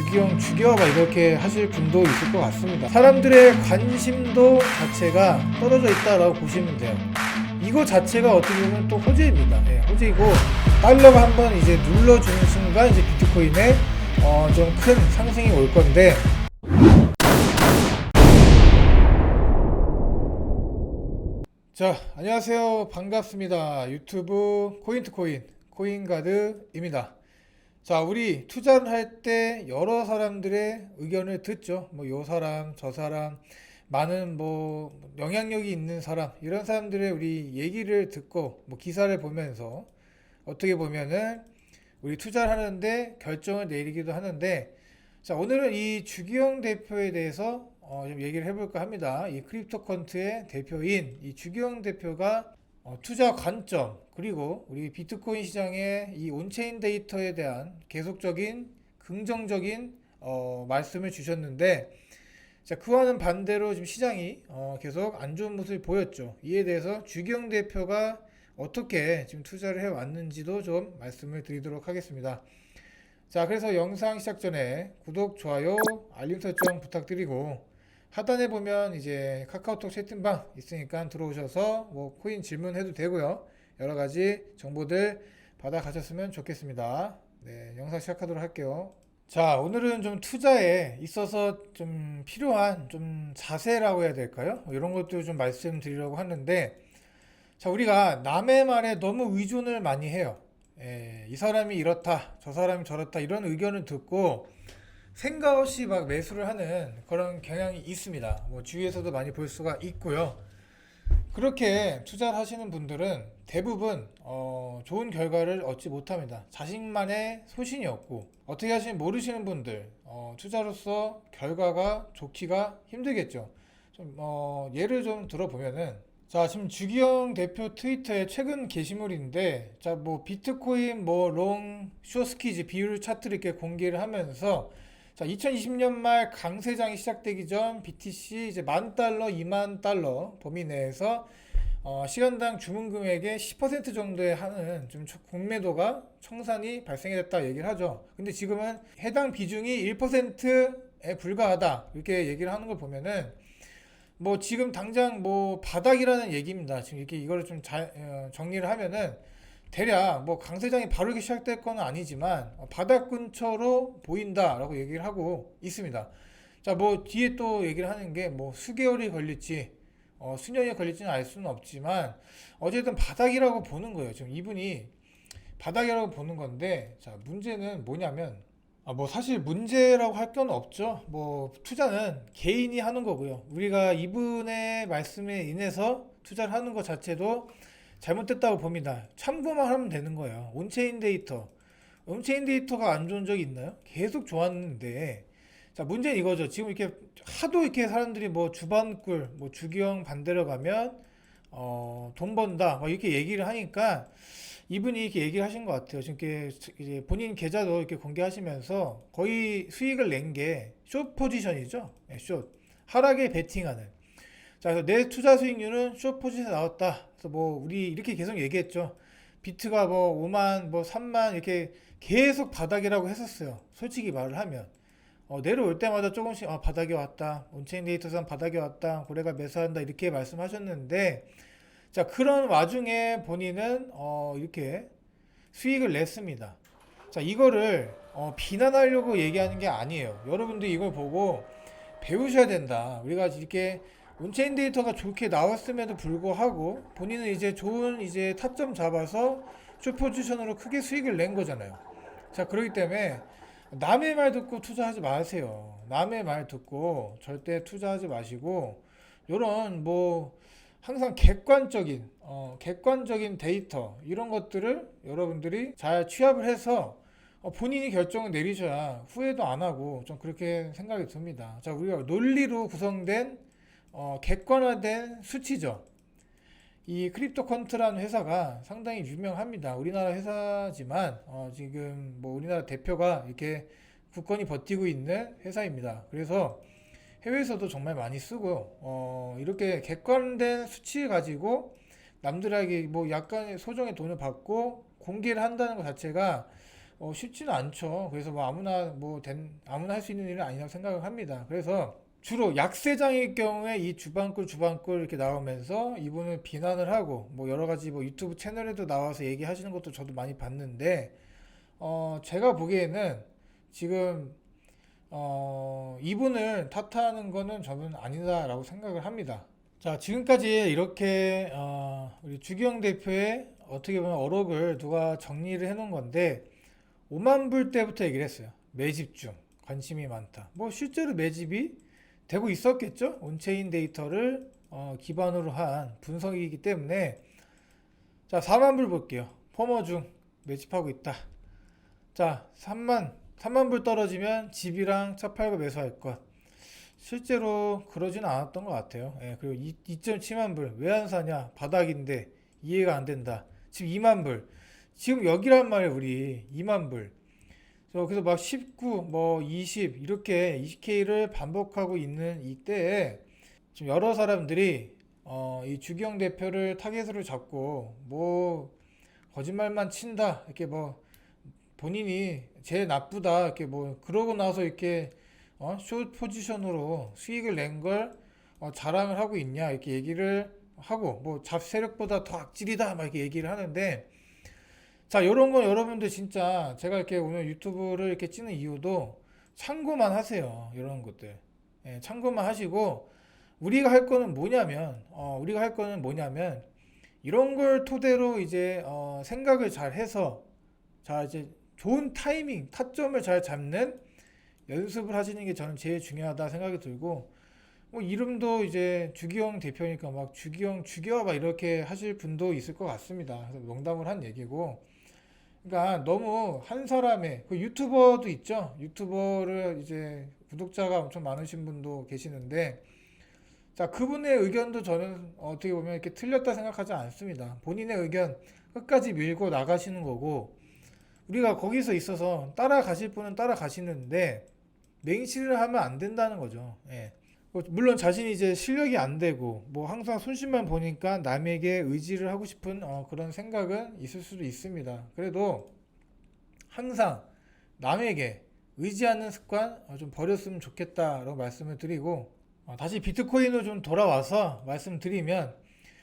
주기형 죽여봐 이렇게 하실 분도 있을 것 같습니다. 사람들의 관심도 자체가 떨어져 있다라고 보시면 돼요. 이거 자체가 어떻게 보면 또 호재입니다. 예, 호재이고 달러가 한번 이제 눌러주는 순간 이제 비트코인에 어, 좀 큰 상승이 올 건데 자, 안녕하세요. 반갑습니다. 유튜브 코인투코인 코인가드입니다. 자, 우리 투자를 할 때 여러 사람들의 의견을 듣죠. 뭐, 요 사람, 저 사람, 많은 뭐, 영향력이 있는 사람, 이런 사람들의 우리 얘기를 듣고, 뭐, 기사를 보면서 어떻게 보면은 우리 투자를 하는데 결정을 내리기도 하는데, 자, 오늘은 이 주기영 대표에 대해서 어, 좀 얘기를 해볼까 합니다. 이 크립토컨트의 대표인 이 주기영 대표가 어, 투자 관점 그리고 우리 비트코인 시장의 이 온체인 데이터에 대한 계속적인 긍정적인 어, 말씀을 주셨는데 자 그와는 반대로 지금 시장이 어, 계속 안 좋은 모습을 보였죠. 이에 대해서 주기영 대표가 어떻게 지금 투자를 해 왔는지도 좀 말씀을 드리도록 하겠습니다. 자 그래서 영상 시작 전에 구독, 좋아요, 알림 설정 부탁드리고 하단에 보면 이제 카카오톡 채팅방 있으니까 들어오셔서 뭐 코인 질문해도 되고요. 여러 가지 정보들 받아 가셨으면 좋겠습니다. 네, 영상 시작하도록 할게요. 자, 오늘은 좀 투자에 있어서 좀 필요한 좀 자세라고 해야 될까요? 뭐 이런 것도 좀 말씀드리려고 하는데, 자, 우리가 남의 말에 너무 의존을 많이 해요. 예, 이 사람이 이렇다, 저 사람이 저렇다, 이런 의견을 듣고, 생각 없이 막 매수를 하는 그런 경향이 있습니다. 뭐 주위에서도 많이 볼 수가 있고요. 그렇게 투자를 하시는 분들은 대부분 어, 좋은 결과를 얻지 못합니다. 자신만의 소신이 없고 어떻게 하시는지 모르시는 분들 어, 투자로서 결과가 좋기가 힘들겠죠. 좀 어, 예를 좀 들어보면은 자 지금 주기영 대표 트위터의 최근 게시물인데 자 뭐 비트코인 뭐 롱 쇼스키즈 비율 차트를 이렇게 공개를 하면서 자, 2020년 말 강세장이 시작되기 전 BTC 이제 만 달러, 2만 달러 범위 내에서 어, 시간당 주문 금액의 10% 정도에 하는 좀 초- 공매도가 청산이 발생했다 얘기를 하죠. 근데 지금은 해당 비중이 1%에 불과하다 이렇게 얘기를 하는 걸 보면은 뭐 지금 당장 뭐 바닥이라는 얘기입니다. 지금 이렇게 이거를 좀 잘 정리를 하면은 대략 뭐 강세장이 바로 이렇게 시작될 건 아니지만 어, 바닥 근처로 보인다라고 얘기를 하고 있습니다. 자, 뭐 뒤에 또 얘기를 하는 게 뭐 수개월이 걸릴지 어, 수년이 걸릴지는 알 수는 없지만 어쨌든 바닥이라고 보는 거예요. 지금 이분이 바닥이라고 보는 건데 자, 문제는 뭐냐면 아, 뭐 사실 문제라고 할 건 없죠. 뭐 투자는 개인이 하는 거고요. 우리가 이분의 말씀에 인해서 투자를 하는 것 자체도 잘못됐다고 봅니다. 참고만 하면 되는 거예요. 온체인 데이터. 온체인 데이터가 안 좋은 적이 있나요? 계속 좋았는데. 자, 문제는 이거죠. 지금 이렇게 하도 이렇게 사람들이 뭐 주반꿀, 뭐 주기형 반대로 가면 어, 돈 번다. 막 이렇게 얘기를 하니까 이분이 이렇게 얘기를 하신 것 같아요. 지금 이렇게 이제 본인 계좌도 이렇게 공개하시면서 거의 수익을 낸 게 숏 포지션이죠. 네, 숏. 하락에 베팅하는. 자, 그래서 내 투자 수익률은 숏 포지션에 나왔다. 그래서 뭐 우리 이렇게 계속 얘기했죠. 비트가 뭐 5만, 뭐 3만 이렇게 계속 바닥이라고 했었어요. 솔직히 말을 하면. 어, 내려올 때마다 조금씩 아, 바닥이 왔다. 온체인 데이터상 바닥이 왔다. 고래가 매수한다. 이렇게 말씀하셨는데 자, 그런 와중에 본인은 어, 이렇게 수익을 냈습니다. 자, 이거를 어, 비난하려고 얘기하는 게 아니에요. 여러분들이 이걸 보고 배우셔야 된다. 우리가 이렇게 온체인 데이터가 좋게 나왔음에도 불구하고 본인은 이제 좋은 이제 타점 잡아서 숏포지션으로 크게 수익을 낸 거잖아요. 자, 그렇기 때문에 남의 말 듣고 투자하지 마세요. 남의 말 듣고 절대 투자하지 마시고 요런 뭐 항상 객관적인 어, 객관적인 데이터 이런 것들을 여러분들이 잘 취합을 해서 어, 본인이 결정을 내리셔야 후회도 안 하고 좀 그렇게 생각이 듭니다. 자, 우리가 논리로 구성된 어, 객관화된 수치죠. 이 크립토컨트라는 회사가 상당히 유명합니다. 우리나라 회사지만 어, 지금 뭐 우리나라 대표가 이렇게 굳건히 버티고 있는 회사입니다. 그래서 해외에서도 정말 많이 쓰고 어, 이렇게 객관된 수치 가지고 남들에게 뭐 약간의 소정의 돈을 받고 공개를 한다는 것 자체가 어, 쉽지는 않죠. 그래서 뭐 아무나 뭐 된, 아무나 할 수 있는 일은 아니라고 생각을 합니다. 그래서 주로 약세장일 경우에 이 주방꿀 주방꿀 이렇게 나오면서 이분을 비난을 하고 뭐 여러 가지 뭐 유튜브 채널에도 나와서 얘기하시는 것도 저도 많이 봤는데 어 제가 보기에는 지금 어 이분을 탓하는 거는 저는 아니다라고 생각을 합니다. 자 지금까지 이렇게 어 우리 주기영 대표의 어떻게 보면 어록을 누가 정리를 해놓은 건데 5만 불 때부터 얘기를 했어요. 매집 중 관심이 많다. 뭐 실제로 매집이 되고 있었겠죠? 온체인 데이터를 어, 기반으로 한 분석이기 때문에 자 4만 불 볼게요. 퍼머 중 매집하고 있다. 자 3만 3만 불 떨어지면 집이랑 차 팔고 매수할 것. 실제로 그러지는 않았던 것 같아요. 예, 그리고 2.7만 불 왜 안 사냐? 바닥인데 이해가 안 된다. 지금 2만 불. 지금 여기란 말이에요, 우리 2만 불. 저 그래서 막 19, 뭐 20 이렇게 20K를 반복하고 있는 이때에 지금 여러 사람들이 어, 이 주기영 대표를 타겟으로 잡고 뭐 거짓말만 친다 이렇게 뭐 본인이 제일 나쁘다 이렇게 뭐 그러고 나서 이렇게 어, 숏 포지션으로 수익을 낸걸 어, 자랑을 하고 있냐 이렇게 얘기를 하고 뭐 잡 세력보다 더 악질이다 막 이렇게 얘기를 하는데 자, 요런 거 여러분들 진짜 제가 이렇게 오늘 유튜브를 이렇게 찍는 이유도 참고만 하세요. 이런 것들. 예, 참고만 하시고 우리가 할 거는 뭐냐면 어, 우리가 할 거는 뭐냐면 이런 걸 토대로 이제 어, 생각을 잘 해서 자, 이제 좋은 타이밍, 타점을 잘 잡는 연습을 하시는 게 저는 제일 중요하다 생각이 들고 뭐 이름도 이제 주기영 대표니까 막 주기영 죽여 막 이렇게 하실 분도 있을 것 같습니다. 그래서 농담을 한 얘기고 그러니까 너무 한 사람의 그 유튜버도 있죠. 유튜버를 이제 구독자가 엄청 많으신 분도 계시는데 자 그분의 의견도 저는 어떻게 보면 이렇게 틀렸다 생각하지 않습니다. 본인의 의견 끝까지 밀고 나가시는 거고 우리가 거기서 있어서 따라가실 분은 따라가시는데 맹시를 하면 안 된다는 거죠. 예. 뭐 물론 자신이 이제 실력이 안 되고 뭐 항상 손실만 보니까 남에게 의지를 하고 싶은 어, 그런 생각은 있을 수도 있습니다. 그래도 항상 남에게 의지하는 습관 어, 좀 버렸으면 좋겠다라고 말씀을 드리고 어, 다시 비트코인으로 좀 돌아와서 말씀드리면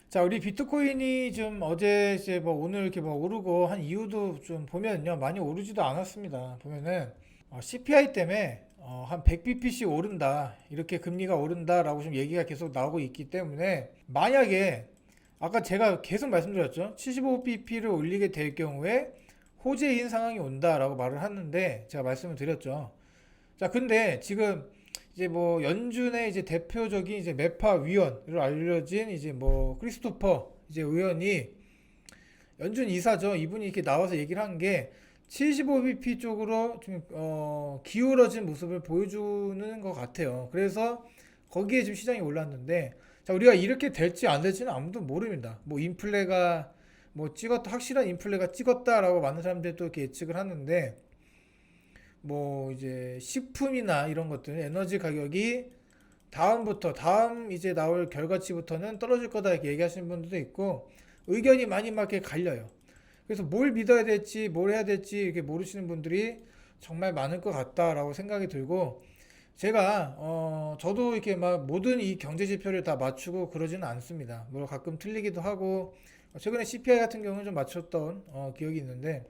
자 우리 비트코인이 좀 어제 이제 뭐 오늘 이렇게 뭐 오르고 한 이유도 좀 보면요 많이 오르지도 않았습니다. 보면은 어, CPI 때문에 어, 한 100bp씩 오른다. 이렇게 금리가 오른다라고 좀 얘기가 계속 나오고 있기 때문에 만약에 아까 제가 계속 말씀드렸죠. 75bp를 올리게 될 경우에 호재인 상황이 온다라고 말을 하는데 제가 말씀을 드렸죠. 자, 근데 지금 이제 뭐 연준의 이제 대표적인 이제 매파 위원으로 알려진 이제 뭐 크리스토퍼 이제 의원이 연준 이사죠. 이분이 이렇게 나와서 얘기를 한 게 75bp 쪽으로 좀 어, 기울어진 모습을 보여주는 것 같아요. 그래서 거기에 지금 시장이 올랐는데 자 우리가 이렇게 될지 안 될지는 아무도 모릅니다. 뭐 인플레가 뭐 찍었다 확실한 인플레가 찍었다라고 많은 사람들이 또 이렇게 예측을 하는데 뭐 이제 식품이나 이런 것들 에너지 가격이 다음부터 다음 이제 나올 결과치부터는 떨어질 거다 이렇게 얘기하시는 분들도 있고 의견이 많이 막 이렇게 갈려요. 그래서 뭘 믿어야 될지 뭘 해야 될지 이렇게 모르시는 분들이 정말 많을 것 같다라고 생각이 들고 제가 어 저도 이렇게 막 모든 이 경제 지표를 다 맞추고 그러지는 않습니다. 물론 가끔 틀리기도 하고 최근에 CPI 같은 경우는 좀 맞췄던 어 기억이 있는데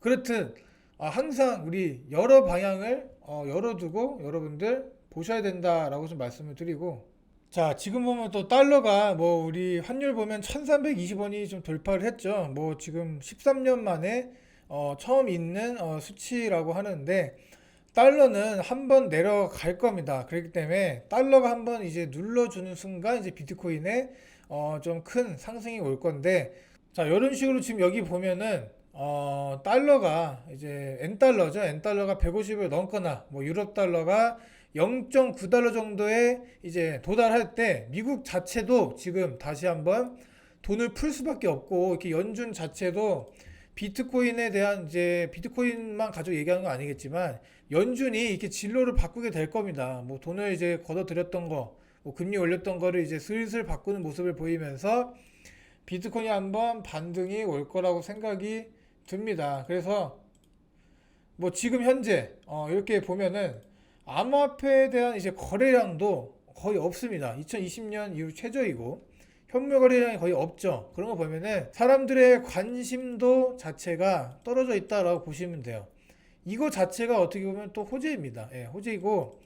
그렇듯 아 항상 우리 여러 방향을 어 열어두고 여러분들 보셔야 된다라고 좀 말씀을 드리고 자, 지금 보면 또 달러가 뭐 우리 환율 보면 1320원이 좀 돌파를 했죠. 뭐 지금 13년 만에 어 처음 있는 어 수치라고 하는데 달러는 한 번 내려갈 겁니다. 그렇기 때문에 달러가 한 번 이제 눌러주는 순간 이제 비트코인에 어 좀 큰 상승이 올 건데 자, 이런 식으로 지금 여기 보면은 어 달러가 이제 N 달러죠. N 달러가 150을 넘거나 뭐 유럽 달러가 0.9달러 정도에 이제 도달할 때 미국 자체도 지금 다시 한번 돈을 풀 수밖에 없고 이렇게 연준 자체도 비트코인에 대한 이제 비트코인만 가지고 얘기하는 건 아니겠지만 연준이 이렇게 진로를 바꾸게 될 겁니다. 뭐 돈을 이제 걷어들였던 거, 뭐 금리 올렸던 거를 이제 슬슬 바꾸는 모습을 보이면서 비트코인이 한번 반등이 올 거라고 생각이 듭니다. 그래서 뭐 지금 현재 어, 이렇게 보면은 암호화폐에 대한 이제 거래량도 거의 없습니다. 2020년 이후 최저이고 현물 거래량이 거의 없죠. 그런 거 보면은 사람들의 관심도 자체가 떨어져 있다라고 보시면 돼요. 이거 자체가 어떻게 보면 또 호재입니다. 예, 호재이고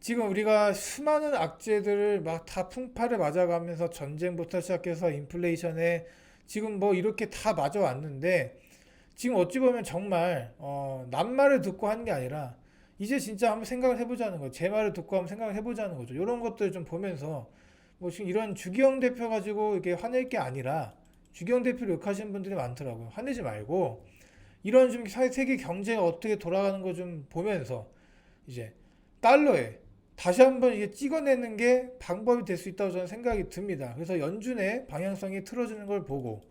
지금 우리가 수많은 악재들을 막 다 풍파를 맞아가면서 전쟁부터 시작해서 인플레이션에 지금 뭐 이렇게 다 맞아왔는데 지금 어찌 보면 정말 어, 남말을 듣고 하는 게 아니라 이제 진짜 한번 생각을 해보자는 거죠. 제 말을 듣고 한번 생각을 해보자는 거죠. 이런 것들 좀 보면서 뭐 지금 이런 주기영 대표 가지고 이게 화낼 게 아니라 주기영 대표를 욕하시는 분들이 많더라고요. 화내지 말고 이런 좀 사- 세계 경제가 어떻게 돌아가는 거 좀 보면서 이제 달러에 다시 한번 이게 찍어내는 게 방법이 될 수 있다고 저는 생각이 듭니다. 그래서 연준의 방향성이 틀어지는 걸 보고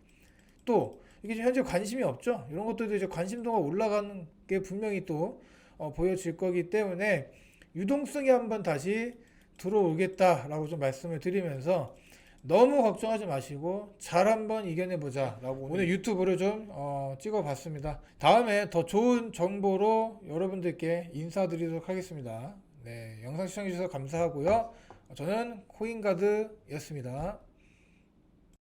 또 이게 지금 현재 관심이 없죠. 이런 것들도 이제 관심도가 올라가는 게 분명히 또 어, 보여질 거기 때문에 유동성이 한번 다시 들어오겠다라고 좀 말씀을 드리면서 너무 걱정하지 마시고 잘 한번 이겨내 보자라고 오늘 유튜브를 좀 어, 찍어봤습니다. 다음에 더 좋은 정보로 여러분들께 인사드리도록 하겠습니다. 네, 영상 시청해주셔서 감사하고요. 저는 코인가드였습니다.